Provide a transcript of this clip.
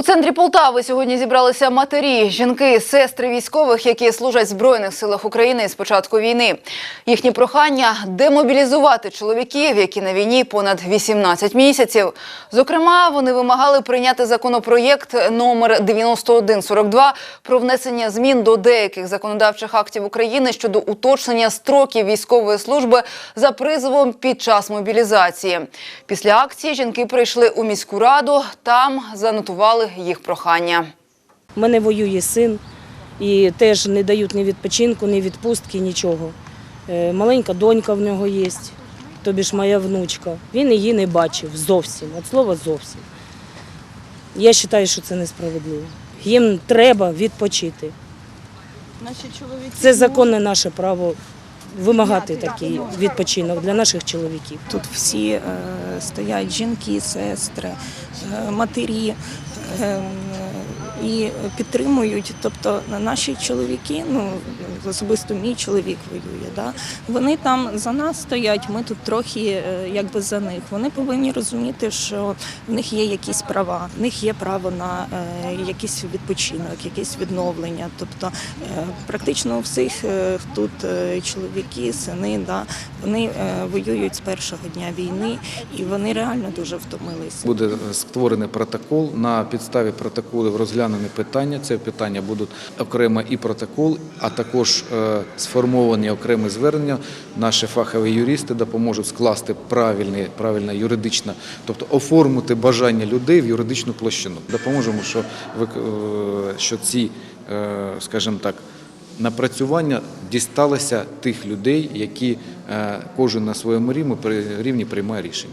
У центрі Полтави сьогодні зібралися матері, жінки, сестри військових, які служать в Збройних силах України з початку війни. Їхні прохання демобілізувати чоловіків, які на війні понад 18 місяців. Зокрема, вони вимагали прийняти законопроєкт номер 9142 про внесення змін до деяких законодавчих актів України щодо уточнення строків військової служби за призовом під час мобілізації. Після акції жінки прийшли у міську раду. Там занотували їх прохання. У мене воює син і теж не дають ні відпочинку, ні відпустки, нічого. Е, Маленька донька в нього є, тобі ж моя внучка. Він її не бачив зовсім, від слова зовсім. Я вважаю, що це несправедливо. Їм треба відпочити. Це законне наше право вимагати такий відпочинок для наших чоловіків. тут всі е, стоять жінки, сестри, е, матері е, і підтримують. Тобто наші чоловіки, ну особисто мій чоловік воює. Да? Вони там за нас стоять. Ми тут трохи е, якби за них. Вони повинні розуміти, що в них є якісь права, в них є право на е, якийсь відпочинок, якесь відновлення. Тобто е, практично у всіх тут чоловіки, сини, да, вони воюють з першого дня війни і вони реально дуже втомилися. Буде створений протокол. На підставі протоколів розглянені питання. Це питання будуть окремо і протокол, а також е, сформовані окремі звернення. Наші фахові юристи допоможуть скласти правильне, правильне юридично, тобто оформити бажання людей в юридичну площину. Допоможемо, що, е, що ці, е, скажімо так, напрацювання дісталося тих людей, які кожен на своєму рівні приймає рішення.